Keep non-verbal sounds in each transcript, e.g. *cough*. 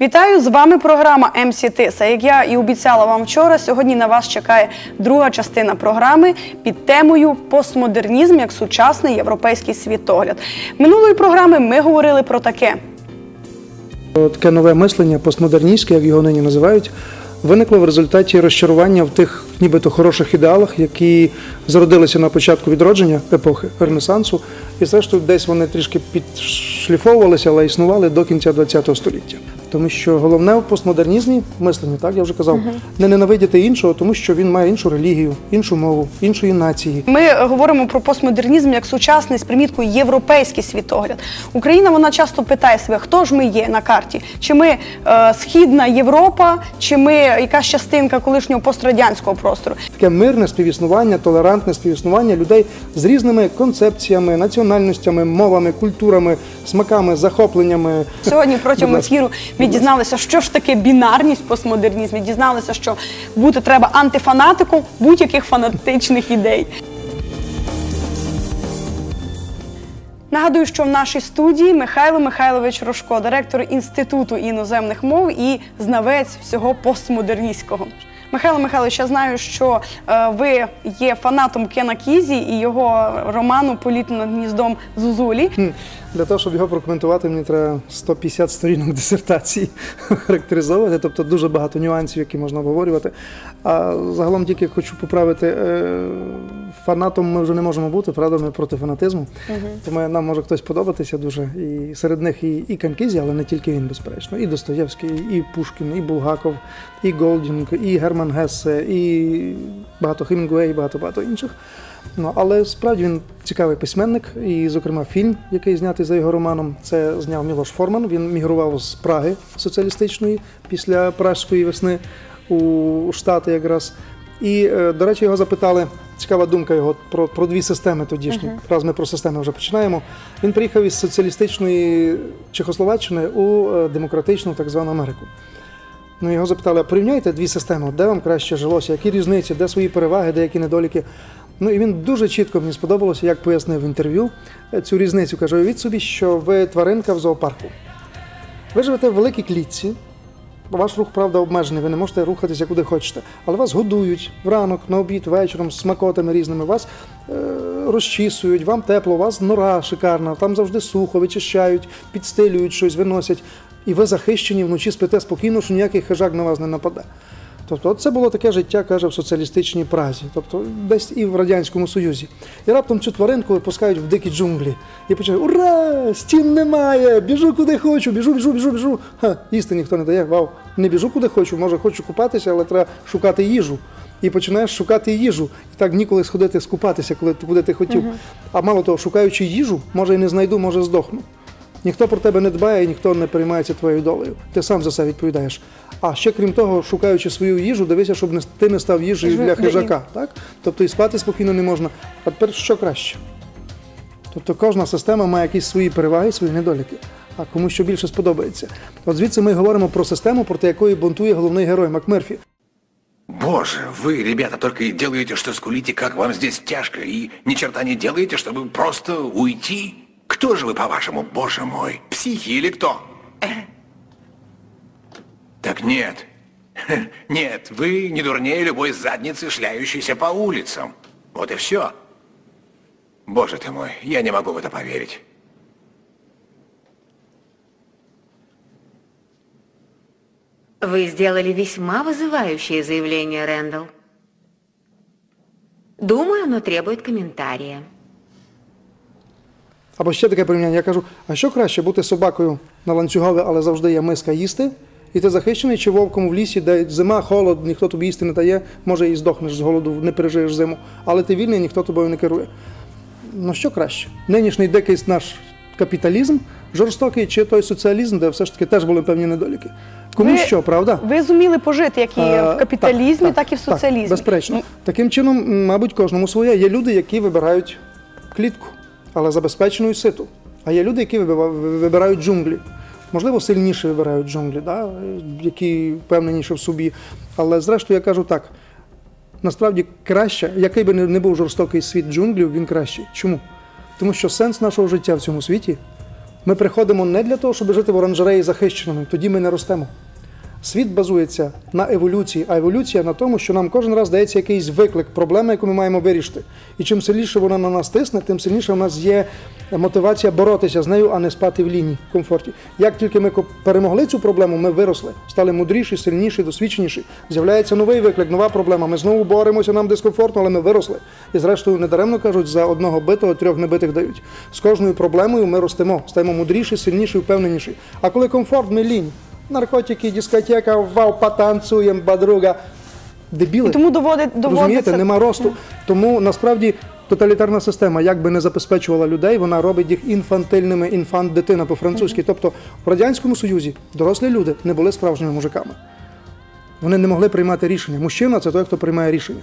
Вітаю з вами програма МС Тиса. Як я і обіцяла вам вчора, сьогодні на вас чекає друга частина програми під темою Постмодернізм як сучасний європейський світогляд. Минулої програми ми говорили про таке. Таке нове мислення, постмодерністське, як його нині називають, виникло в результаті розчарування в тих нібито хороших ідеалах, які зародилися на початку відродження епохи Ренесансу, і зрештою десь вони трішки підшліфовувалися, але існували до кінця ХХ століття. Тому що головне в постмодернізмі мисленні, так я вже казав, не ненавидіти іншого, тому що він має іншу релігію, іншу мову, іншої нації. Ми говоримо про постмодернізм як сучасний з приміткою європейський світогляд. Україна вона часто питає себе, хто ж ми є на карті? Чи ми е, східна Європа, чи ми якась частинка колишнього пострадянського простору? таке мирне співіснування, толерантне співіснування людей з різними концепціями, національностями, мовами, культурами, смаками, захопленнями. Сьогодні протягом ефіру ми дізналися, що ж таке бінарність в постмодернізмі. Дізналися, що бути треба антифанатиком будь-яких фанатичних ідей. Нагадую, що в нашій студії Михайло Михайлович Рожко, директор Інституту іноземних мов і знавець всього постмодерністського. Михайло Михайлович, я знаю, що е, ви є фанатом Кена Кізі і його роману Політ над гніздом Зузулі. Для того, щоб його прокоментувати, мені треба 150 сторінок дисертації *laughs* характеризовувати, тобто дуже багато нюансів, які можна обговорювати. А загалом тільки хочу поправити, е, фанатом ми вже не можемо бути, правда, ми проти фанатизму. Тому нам може хтось подобатися дуже. І серед них і, і Канкізі, але не тільки він, безперечно. І Достоєвський, і Пушкін, і Булгаков, і Голдінг, і Герман Гессе, і багато Хемінгуей, і багато багато інших. Ну, але справді він цікавий письменник, і, зокрема, фільм, який знятий за його романом, це зняв Мілош Форман. Він мігрував з Праги соціалістичної після Пражської весни у Штати якраз. І, е, до речі, його запитали. Цікава думка його про, про дві системи тодішні. Раз ми про системи вже починаємо. Він приїхав із соціалістичної Чехословаччини у е, демократичну так звану Америку. Ну, його запитали, а порівняйте дві системи, де вам краще жилося, які різниці, де свої переваги, де які недоліки. Ну і він дуже чітко мені сподобалося, як пояснив в інтерв'ю е, цю різницю. Каже, уявіть собі, що ви тваринка в зоопарку. Ви живете в великій клітці, ваш рух, правда, обмежений, ви не можете рухатися куди хочете. Але вас годують вранок, на обід, вечором, смакотами різними, вас е, розчісують, вам тепло, у вас нора шикарна, там завжди сухо, вичищають, підстилюють щось, виносять. І ви захищені вночі спите спокійно, що ніякий хижак на вас не нападе. Тобто, це було таке життя, каже, в соціалістичній Празі, тобто десь і в Радянському Союзі. І раптом цю тваринку випускають в дикі джунглі. І починають Ура! Стін немає! Біжу куди хочу, біжу, біжу, біжу, біжу. Ха, їсти ніхто не дає. Вау, не біжу куди хочу, може хочу купатися, але треба шукати їжу. І починаєш шукати їжу. І так ніколи сходити скупатися, коли куди ти хотів. А мало того, шукаючи їжу, може і не знайду, може здохну. Ніхто про тебе не дбає і ніхто не переймається твоєю долею. Ти сам за це відповідаєш. А ще крім того, шукаючи свою їжу, дивися, щоб не, ти не став їжею для хижака. Так? Тобто і спати спокійно не можна. А тепер що краще? Тобто кожна система має якісь свої переваги, свої недоліки. А кому що більше сподобається. От звідси ми говоримо про систему, проти якої бунтує головний герой Макмерфі. Боже, вы, ребята, только и делаете, что скулите, как вам здесь тяжко, и ни черта не делаете, чтобы просто уйти. Кто же вы, по-вашему, боже мой, психи или кто? Так нет. *laughs* Нет, вы не дурнее любой задницы, шляющейся по улицам. Вот и все. Боже ты мой, я не могу в это поверить. Вы сделали весьма вызывающее заявление, Рэндалл. Думаю, оно требует комментария. Або ще таке порівняння. Я кажу, а що краще бути собакою на ланцюгові, але завжди є миска їсти, і ти захищений, чи вовком в лісі, де зима, холод, ніхто тобі їсти не дає, може і здохнеш з голоду, не пережиєш зиму, але ти вільний, ніхто тобою не керує. Ну що краще? Нинішній дикий наш капіталізм, жорстокий, чи той соціалізм, де все ж таки теж були певні недоліки. Кому Ви- що, правда? Ви зуміли пожити як і Е, в капіталізмі, так, і в соціалізмі. Так, безперечно. Ну, Таким чином, мабуть, кожному своє. Є люди, які вибирають клітку, але забезпечену і ситу. А є люди, які вибирають джунглі. Можливо, сильніше вибирають джунглі, да? які впевненіше в собі. Але зрештою я кажу так: насправді краще, який би не був жорстокий світ джунглів, він кращий. Чому? Тому що сенс нашого життя в цьому світі Ми приходимо не для того, щоб жити в оранжереї захищеними, тоді ми не ростемо. Світ базується на еволюції, а еволюція на тому, що нам кожен раз дається якийсь виклик, проблема, яку ми маємо вирішити. І чим сильніше вона на нас тисне, тим сильніше у нас є мотивація боротися з нею, а не спати в лінії в комфорті. Як тільки ми перемогли цю проблему, ми виросли, стали мудріші, сильніші, досвідченіші. З'являється новий виклик, нова проблема. Ми знову боремося, нам дискомфортно, але ми виросли. І зрештою, недаремно кажуть, за одного битого трьох небитих дають. З кожною проблемою ми ростемо, стаємо мудріші, сильніші, впевненіші. А коли комфорт, ми лінь. Наркотики, дискотека, вау, потанцюємо, подруга. Дебіли. Тому доводить, Розумієте, нема росту. Тому насправді тоталітарна система, як би не забезпечувала людей, вона робить їх інфантильними, інфант дитина по-французьки. Тобто в Радянському Союзі дорослі люди не були справжніми мужиками. Вони не могли приймати рішення. Мужчина це той, хто приймає рішення.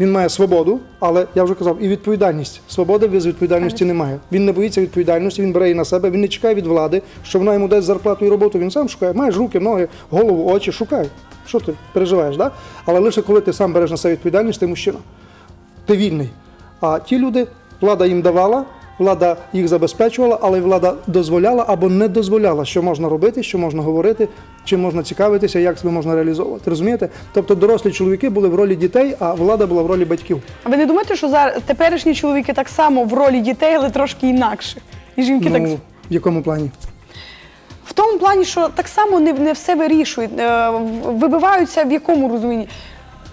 Він має свободу, але я вже казав, і відповідальність. Свободи без відповідальності немає. Він не боїться відповідальності, він бере її на себе, він не чекає від влади, що вона йому дасть зарплату і роботу. Він сам шукає. Маєш руки, ноги, голову, очі, шукай. Що ти переживаєш? Да? Але лише коли ти сам береш на себе відповідальність, ти мужчина. Ти вільний. А ті люди, влада їм давала, влада їх забезпечувала, але влада дозволяла або не дозволяла, що можна робити, що можна говорити, чим можна цікавитися, як себе можна реалізовувати. Розумієте? Тобто дорослі чоловіки були в ролі дітей, а влада була в ролі батьків. А ви не думаєте, що зараз теперішні чоловіки так само в ролі дітей, але трошки інакше? І жінки так Ну, в якому плані? в тому плані, що так само не, не все вирішують, е, вибиваються в якому розумінні.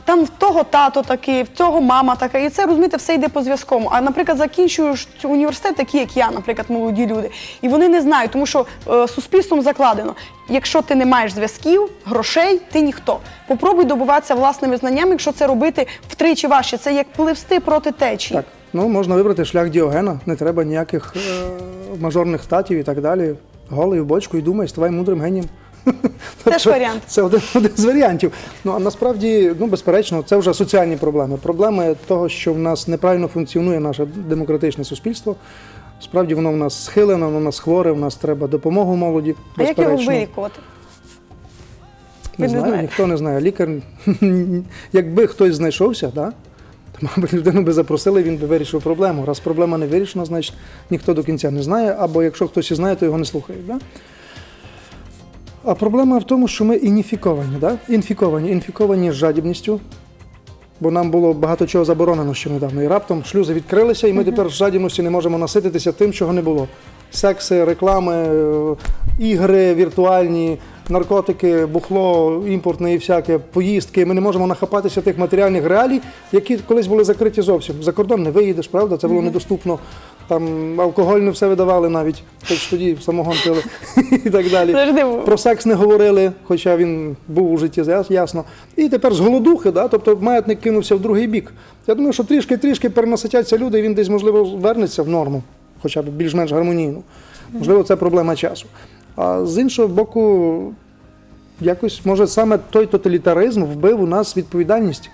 Там в того тато такий, в цього мама така, і це розумієте, все йде по зв'язкому. А наприклад, закінчуєш університет, такі як я, наприклад, молоді люди, і вони не знають, тому що е, суспільством закладено. Якщо ти не маєш зв'язків, грошей, ти ніхто. Попробуй добуватися власними знаннями, якщо це робити втричі важче. Це як пливсти проти течії. Так, ну можна вибрати шлях Діогена, не треба ніяких е, мажорних татів і так далі. Голий в бочку і думай, ставай мудрим генієм. Теж варіант. Це один, *laughs* один з варіантів. Ну а насправді, ну безперечно, це вже соціальні проблеми. Проблеми того, що в нас неправильно функціонує наше демократичне суспільство. Справді воно в нас схилене, воно в нас хворе, в нас треба допомогу молоді. А як його вилікувати? Не не знаю, ніхто не знає. Лікар, *laughs* якби хтось знайшовся, да, то, мабуть, людину би запросили, він би вирішив проблему. Раз проблема не вирішена, значить ніхто до кінця не знає, або якщо хтось і знає, то його не слухають. Да? А проблема в тому, що ми ініфіковані, да? інфіковані, інфіковані жадібністю, бо нам було багато чого заборонено ще недавно. І раптом шлюзи відкрилися, і ми тепер з жадібності не можемо насититися тим, чого не було. Секси, реклами, е, ігри віртуальні, наркотики, бухло, імпортне і всяке, поїздки. Ми не можемо нахапатися тих матеріальних реалій, які колись були закриті зовсім. За кордон не виїдеш, правда? Це було недоступно. Там алкоголь не все видавали навіть, хоч тоді самогон пили і так далі. Про секс не говорили, хоча він був у житті яс- ясно. І тепер з голодухи, да? тобто маятник кинувся в другий бік. Я думаю, що трішки-трішки перенаситяться люди, і він десь, можливо, вернеться в норму, хоча б більш-менш гармонійну. Можливо, це проблема часу. А з іншого боку, якось, може, саме той тоталітаризм вбив у нас відповідальність.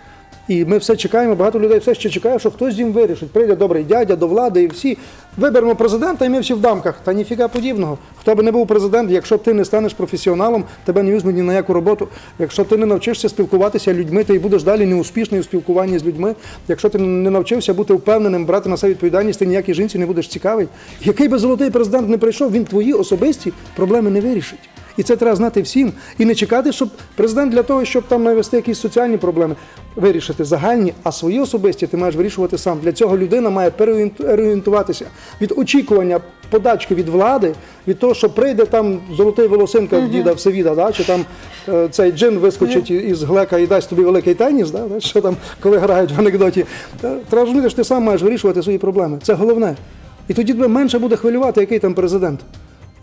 І ми все чекаємо, багато людей все ще чекає, що хтось їм вирішить. Прийде добрий дядя до влади і всі виберемо президента, і ми всі в дамках. Та ніфіга подібного. Хто би не був президент, якщо ти не станеш професіоналом, тебе не візьмуть ні на яку роботу. Якщо ти не навчишся спілкуватися людьми, ти будеш далі неуспішний у спілкуванні з людьми. Якщо ти не навчився бути впевненим, брати на себе відповідальність, ти ніякій жінці не будеш цікавий. Який би золотий президент не прийшов, він твої особисті проблеми не вирішить. І це треба знати всім. І не чекати, щоб президент для того, щоб там навести якісь соціальні проблеми, вирішити загальні, а свої особисті ти маєш вирішувати сам. Для цього людина має переорієнтуватися від очікування подачки від влади, від того, що прийде там золотий волосинка в діда Всевіда, да? чи там е, цей джин вискочить із глека і дасть тобі великий теніс, да? да, що там, коли грають в анекдоті. Треба розуміти, що ти сам маєш вирішувати свої проблеми. Це головне. І тоді тебе менше буде хвилювати, який там президент.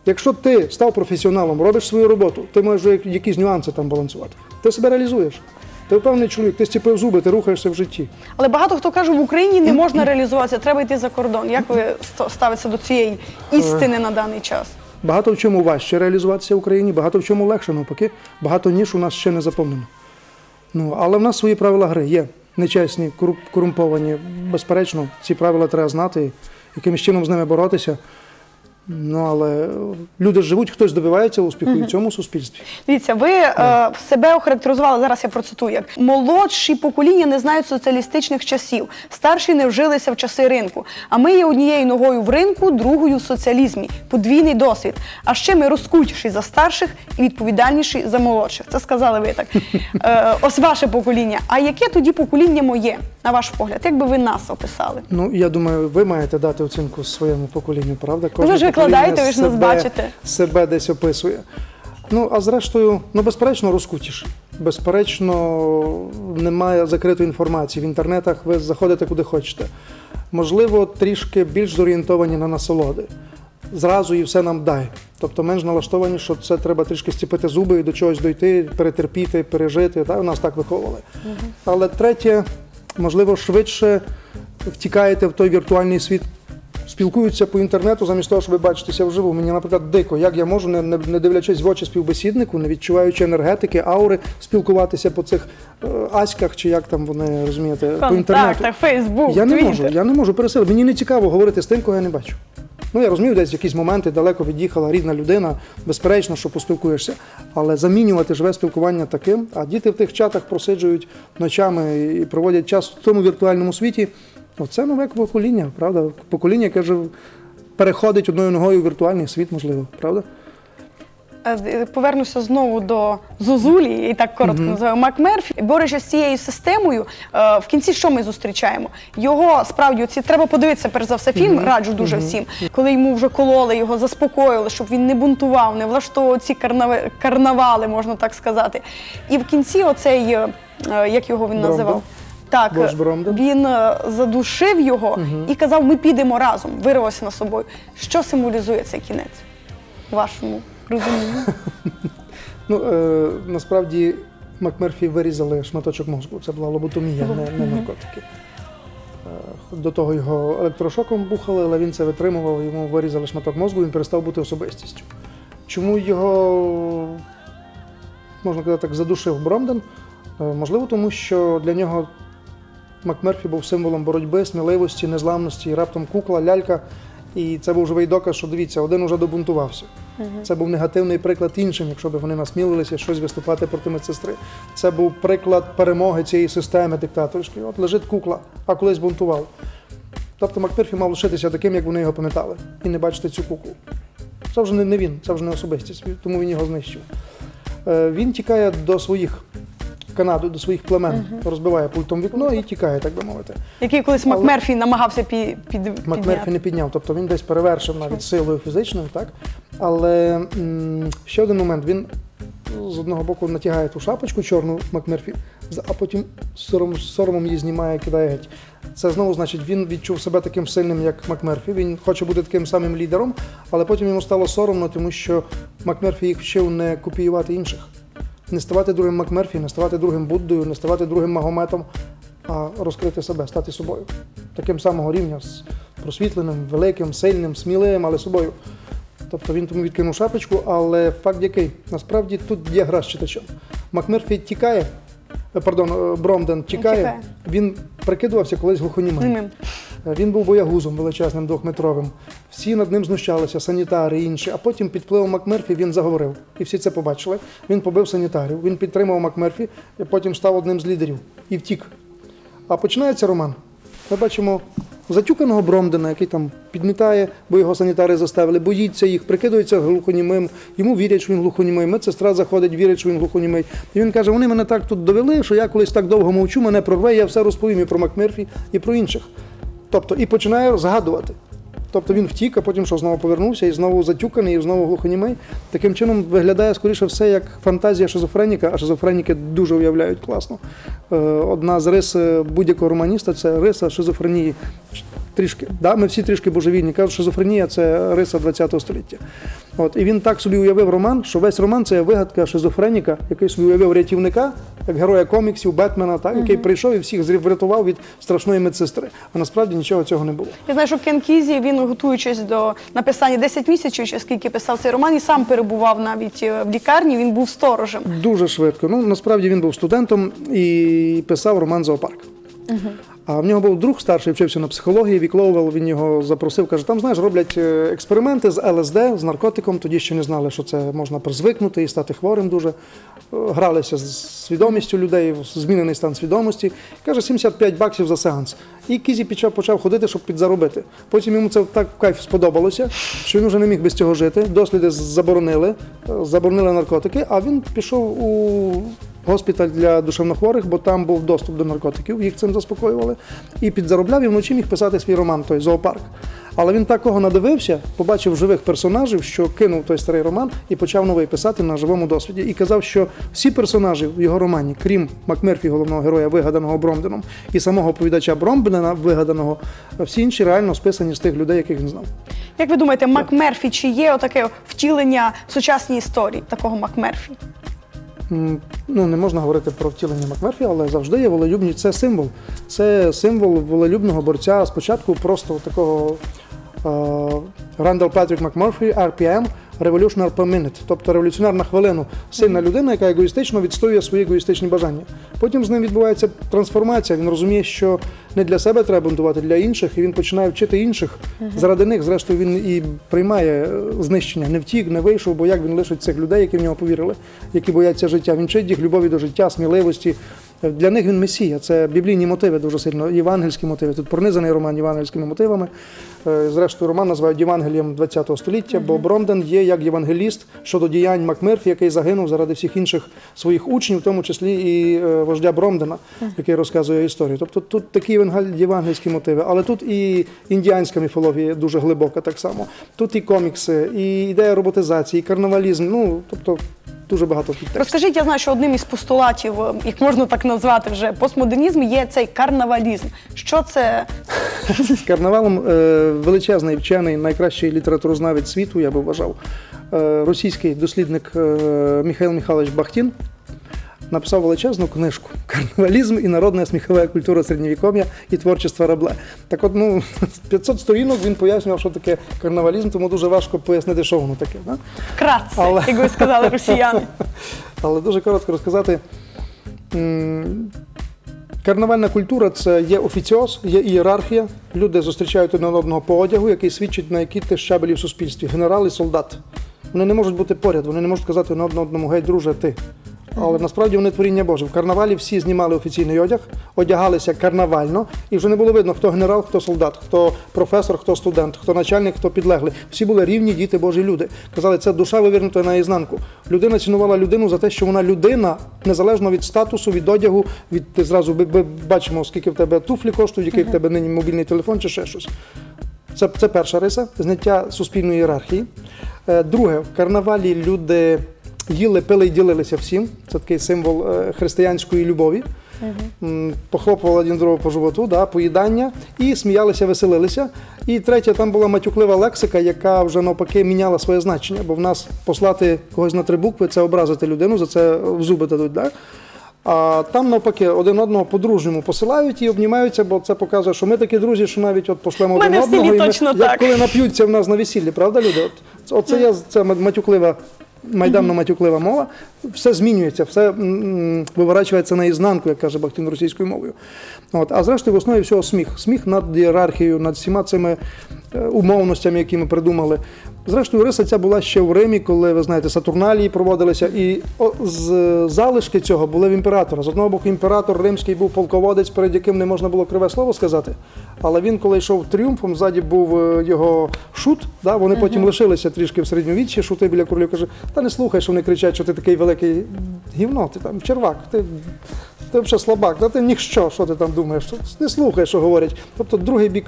Якщо ти став професіоналом, робиш свою роботу, ти можеш якісь нюанси там балансувати. Ти себе реалізуєш. Ти впевнений чоловік, ти стіпив зуби, ти рухаєшся в житті. Але багато хто каже, в Україні не можна реалізуватися, треба йти за кордон. Як ви ставитеся до цієї істини на даний час? Багато в чому важче реалізуватися в Україні, багато в чому легше навпаки. Багато ніж у нас ще не заповнено. Ну, але в нас свої правила гри є. Нечесні, корумповані. Безперечно, ці правила треба знати, якимось чином з ними боротися. Ну але люди живуть, хтось добивається успіху і в цьому суспільстві. Дивіться, ви е, себе охарактеризували, зараз я процитую, як молодші покоління не знають соціалістичних часів, старші не вжилися в часи ринку. А ми є однією ногою в ринку, другою в соціалізмі. Подвійний досвід. А ще ми розкутіші за старших і відповідальніші за молодших. Це сказали ви так. Е, ось ваше покоління. А яке тоді покоління моє, на ваш погляд? Як би ви нас описали? Ну я думаю, ви маєте дати оцінку своєму поколінню, правда? Ну, ви ж покоління викладаєте, ви ж нас себе- бачите. Себе десь описує. Ну, а зрештою, ну безперечно, розкутіш. Безперечно, немає закритої інформації. В інтернетах ви заходите куди хочете. Можливо, трішки більш зорієнтовані на насолоди. Зразу і все нам дай. Тобто менш налаштовані, що це треба трішки стіпити зуби і до чогось дойти, перетерпіти, пережити. Так? У нас так виховували. Але третє, можливо, швидше втікаєте в той віртуальний світ. Спілкуються по інтернету замість того, щоб бачитися вживу. Мені, наприклад, дико, як я можу, не, не, не дивлячись в очі співбесіднику, не відчуваючи енергетики, аури, спілкуватися по цих е, аськах, чи як там вони розумієте, по інтернету. Фейсбук, Я не Твіттер. можу, я не можу переселити. Мені не цікаво говорити з тим, кого я не бачу. Ну, я розумію, десь в якісь моменти далеко від'їхала рідна людина, безперечно, що поспілкуєшся. Але замінювати живе спілкування таким, а діти в тих чатах просиджують ночами і проводять час в тому віртуальному світі. Оце нове покоління, правда? Покоління, яке вже переходить одною ногою в віртуальний світ, можливо, правда? Е, Повернуся знову до Зозулі, її так коротко називаю Макмерфі. Борючись з цією системою, е, в кінці що ми зустрічаємо? Його справді оці треба подивитися перш за все фільм, раджу дуже всім. Коли йому вже кололи, його заспокоїли, щоб він не бунтував, не влаштовував ці карнавали, можна так сказати. І в кінці оцей, е, е, як його він називав? Так, Бош Бромден? він е, задушив його і казав: ми підемо разом, вирвався на собою. Що символізує цей кінець у вашому розумінні? *laughs* Ну, е, насправді Макмерфі вирізали шматочок мозку. Це була лоботомія, не, не наркотики. Е, До того його електрошоком бухали, але він це витримував, йому вирізали шматок мозку, він перестав бути особистістю. Чому його, можна казати так, задушив Бромден? Е, Можливо, тому що для нього Макмерфі був символом боротьби, сміливості, незламності, і раптом кукла, лялька. І це був живий доказ, що дивіться, один уже добунтувався. Це був негативний приклад іншим, якщо б вони насмілилися щось виступати проти медсестри. Це був приклад перемоги цієї системи диктаторської. От лежить кукла, а колись бунтував. Тобто Макмерфі мав лишитися таким, як вони його пам'ятали, і не бачити цю куклу. Це вже не, він, це вже не особистість, тому він його знищив. Е, Він тікає до своїх Канаду, до своїх племен, розбиває пультом вікно і тікає, так би мовити. Який колись Але- Макмерфі намагався пі, під, Макмерфі не підняв, тобто він десь перевершив навіть силою фізичною, так? Але м, ще один момент, він з одного боку натягає ту шапочку чорну Макмерфі, а потім сором, соромом її знімає, кидає геть. Це знову значить, він відчув себе таким сильним, як Макмерфі. Він хоче бути таким самим лідером, але потім йому стало соромно, тому що Макмерфі їх вчив не копіювати інших. Не ставати другим Макмерфі, не ставати другим Буддою, не ставати другим Магометом, а розкрити себе, стати собою. Таким самого рівня з просвітленим, великим, сильним, сміливим, але собою. Тобто він тому відкинув шапочку, але факт який? Насправді тут є гра з читачем. Макмерфі тікає, е, пардон, е, Бромден тікає, Тікає. він прикидувався колись глухонімим. Він був боягузом величезним двохметровим. Всі над ним знущалися, санітари і інші. А потім під впливом Макмерфі він заговорив. І всі це побачили. Він побив санітарів, він підтримав Макмерфі, і потім став одним з лідерів і втік. А починається роман. Ми бачимо затюканого Бромдена, який там підмітає, бо його санітари заставили, боїться їх, прикидується глухонімим, йому вірять, що він глухонімий. Медсестра заходить, вірить, що він глухонімий. І він каже: вони мене так тут довели, що я колись так довго мовчу, мене прорве, я все розповім і про Макмерфі, і про інших. Тобто, і починає згадувати. Тобто він втік, а потім що знову повернувся і знову затюканий, і знову глухонімий. Таким чином виглядає скоріше все як фантазія шизофреніка, а шизофреніки дуже уявляють класно. Е, Одна з рис е, будь-якого романіста це риса шизофренії. Трішки, да, ми всі трішки божевільні. Кажуть, шизофренія це риса ХХ століття. От, і він так собі уявив роман, що весь роман це вигадка шизофреніка, який собі уявив рятівника, як героя коміксів, Бетмена, так, який прийшов і всіх врятував від страшної медсестри. А насправді нічого цього не було. Я знаю, що Кен Кізі, він готуючись до написання 10 місяців, чи скільки писав цей роман, і сам перебував навіть е, в лікарні, він був сторожем. Дуже швидко. Ну насправді він був студентом і писав роман Зоопарк. А в нього був друг старший, вчився на психології, вікловел, він його запросив, каже, там, знаєш, роблять е, експерименти з ЛСД, з наркотиком, тоді ще не знали, що це можна призвикнути і стати хворим дуже. Е, Гралися з свідомістю людей, змінений стан свідомості. Каже, 75 баксів за сеанс. І Кізі почав, почав ходити, щоб підзаробити. Потім йому це так в кайф сподобалося, що він вже не міг без цього жити. Досліди заборонили, е, заборонили наркотики, а він пішов у госпіталь для душевнохворих, бо там був доступ до наркотиків, їх цим заспокоювали. І підзаробляв і вночі міг писати свій роман, той зоопарк. Але він такого надивився, побачив живих персонажів, що кинув той старий роман і почав новий писати на живому досвіді. І казав, що всі персонажі в його романі, крім Макмерфі, головного героя, вигаданого Бромденом, і самого оповідача Бромдена, вигаданого, всі інші реально списані з тих людей, яких він знав. Як ви думаєте, МакМерфі, чи є отаке втілення в сучасній історії такого МакМерфі? Ну, не можна говорити про втілення Макмерфі, але завжди є волелюбні. Це символ. Це символ волелюбного борця. Спочатку просто такого е, Рандall Патрік Макмерфі, RPM, Revolutionary per minute, тобто революціонер на хвилину. Сильна людина, яка егоїстично відстоює свої егоїстичні бажання. Потім з ним відбувається трансформація. Він розуміє, що не для себе треба бунтувати, для інших, і він починає вчити інших. Заради них, зрештою, він і приймає е, знищення. Не втік, не вийшов, бо як він лишить цих людей, які в нього повірили, які бояться життя. Він вчить їх любові до життя, сміливості. Для них він месія. Це біблійні мотиви дуже сильно, євангельські мотиви. Тут пронизаний роман євангельськими мотивами. Е, Зрештою, роман називають Євангелієм ХХ століття, бо Бромден є як євангеліст щодо діянь Макмерфі, який загинув заради всіх інших своїх учнів, в тому числі і е, вождя Бромдена, який розказує історію. Тобто тут такі євангельські мотиви, але тут і індіанська міфологія дуже глибока так само. Тут і комікси, і ідея роботизації, і карнавалізм. Ну тобто дуже багато підтекстів. Розкажіть, я знаю, що одним із постулатів, е, як можна так назвати вже постмодернізм, є цей карнавалізм. Що це? Карнавалом е, величезний вчений, найкращий літературознавець світу, я би вважав, е, російський дослідник е, Михайло Михайлович Бахтін написав величезну книжку Карнавалізм і народна сміхова культура середньовіков'я і творчество Рабле. Так от, ну, *laughs* 500 сторінок він пояснював, що таке карнавалізм, тому дуже важко пояснити, що воно таке. Да? Кратце, Але- як ви сказали росіяни. *laughs* Але дуже коротко розказати. Карнавальна культура це є офіціоз, є ієрархія. Люди зустрічають один одного по одягу, який свідчить на які ти щабелі в суспільстві. Генерал і солдат. Вони не можуть бути поряд, вони не можуть казати на одному гей, друже, ти. Але насправді вони творіння Боже. В карнавалі всі знімали офіційний одяг, одягалися карнавально, і вже не було видно, хто генерал, хто солдат, хто професор, хто студент, хто начальник, хто підлеглий. Всі були рівні діти Божі люди. Казали, це душа вивернута наізнанку. Людина цінувала людину за те, що вона людина, незалежно від статусу, від одягу, від ти зразу ми- бачимо, скільки в тебе туфлі коштують, який в тебе нині мобільний телефон чи ще щось. Це, це перша риса зняття суспільної ієрархії. Е, Друге, в карнавалі люди їли, пили і ділилися всім. Це такий символ е, християнської любові. М, Похлопували один другого по животу, да, поїдання, і сміялися, веселилися. І третє, там була матюклива лексика, яка вже навпаки міняла своє значення, бо в нас послати когось на три букви це образити людину, за це в зуби дадуть. Да? А там навпаки один одного по-дружньому посилають і обнімаються, бо це показує, що ми такі друзі, що навіть от пошлемо один одного. і ми, точно як так. коли нап'ються в нас на весіллі, правда, люди? От, оце є це матюклива. Майданно-матюклива мова, все змінюється, все виворачується наізнанку, як каже Бахтин російською мовою. От, а зрештою, в основі всього сміх. Сміх над ієрархією, над всіма цими е, умовностями, які ми придумали. Зрештою, риса ця була ще в Римі, коли ви знаєте, Сатурналії проводилися, і з залишки цього були в імператора. З одного боку, імператор римський був полководець, перед яким не можна було криве слово сказати. Але він, коли йшов тріумфом, ззаді був е, його шут. Да? Вони потім лишилися трішки в середньовіччі, шути біля королів. Каже, та не слухай, що вони кричать, що ти такий великий гівно, ти там червак, ти, ти взагалі слабак, та ти ніщо, що ти там думаєш, не слухай, що говорять. Тобто другий бік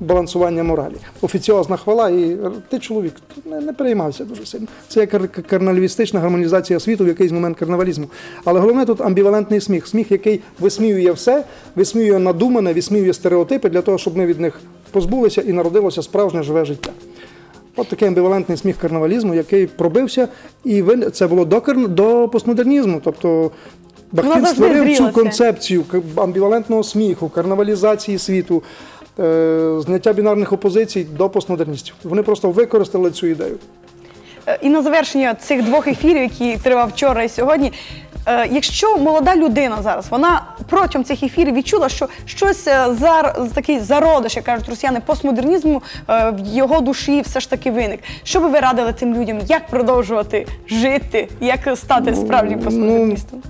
балансування моралі. Офіціозна хвала, і ти чоловік не, не переймався дуже сильно. Це як кар- гармонізація світу в якийсь момент карнавалізму. Але головне тут амбівалентний сміх. Сміх, який висміює все, висміює надумане, висміює стереотипи для того, щоб ми від них позбулися і народилося справжнє живе життя. От такий амбівалентний сміх карнавалізму, який пробився, і це було до, до постмодернізму. Тобто завжди створив цю концепцію амбівалентного сміху, карнавалізації світу, зняття бінарних опозицій до постмодерністів. Вони просто використали цю ідею. Е, І на завершення цих двох ефірів, які тривав вчора і сьогодні, Е, якщо молода людина зараз, вона протягом цих ефірів відчула, що щось е, зар, такий зародиш, як кажуть росіяни, постмодернізму е, в його душі все ж таки виник. Що би ви радили цим людям? Як продовжувати жити? Як стати справжнім постмодерністом?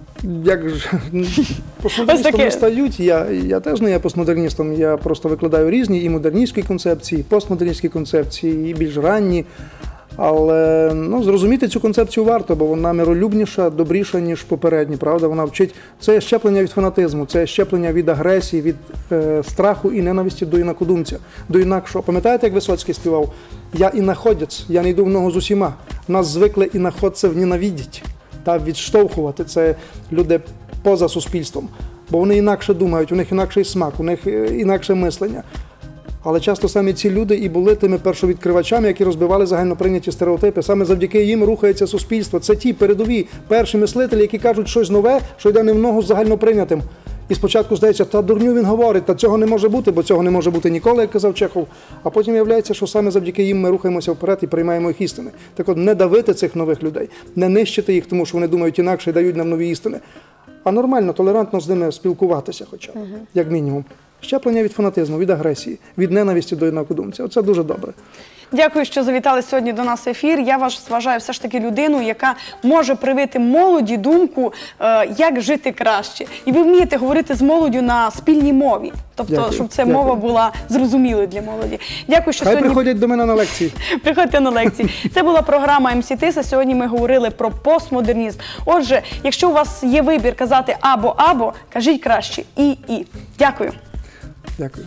Як ж *laughs* постмодерністом не стають, я, я теж не є постмодерністом. Я просто викладаю різні і модерністські концепції, і постмодерністські концепції, і більш ранні. Але ну, зрозуміти цю концепцію варто, бо вона миролюбніша, добріша, ніж попередні. Правда, вона вчить це щеплення від фанатизму, це щеплення від агресії, від е, страху і ненависті до інакодумця, до інакшого. Пам'ятаєте, як Висоцький співав? Я інаходець, я не йду в ногу з усіма. Нас звикли інаходців ненавидіть та відштовхувати. Це люди поза суспільством, бо вони інакше думають, у них інакший смак, у них е, інакше мислення. Але часто саме ці люди і були тими першовідкривачами, які розбивали загальноприйняті стереотипи. Саме завдяки їм рухається суспільство. Це ті передові перші мислителі, які кажуть щось нове, що йде не в ногу з загальноприйнятим. І спочатку здається, та дурню він говорить, та цього не може бути, бо цього не може бути ніколи, як казав Чехов. А потім виявляється, що саме завдяки їм ми рухаємося вперед і приймаємо їх істини. Так от не давити цих нових людей, не нищити їх, тому що вони думають інакше і дають нам нові істини. А нормально, толерантно з ними спілкуватися, хоча б, як мінімум. Щеплення від фанатизму, від агресії, від ненависті до інакодумця. Оце дуже добре. Дякую, що завітали сьогодні до нас ефір. Я вас вважаю все ж таки людину, яка може привити молоді думку, е, як жити краще. І ви вмієте говорити з молоддю на спільній мові. Тобто, Дякую. щоб ця Дякую. мова була зрозумілою для молоді. Дякую, що Хай сьогодні приходять до мене на лекції. *laughs* Приходьте на лекції. Це була програма МСІ Тиса. Сьогодні ми говорили про постмодернізм. Отже, якщо у вас є вибір казати або або, кажіть краще і і. Дякую. Дякую.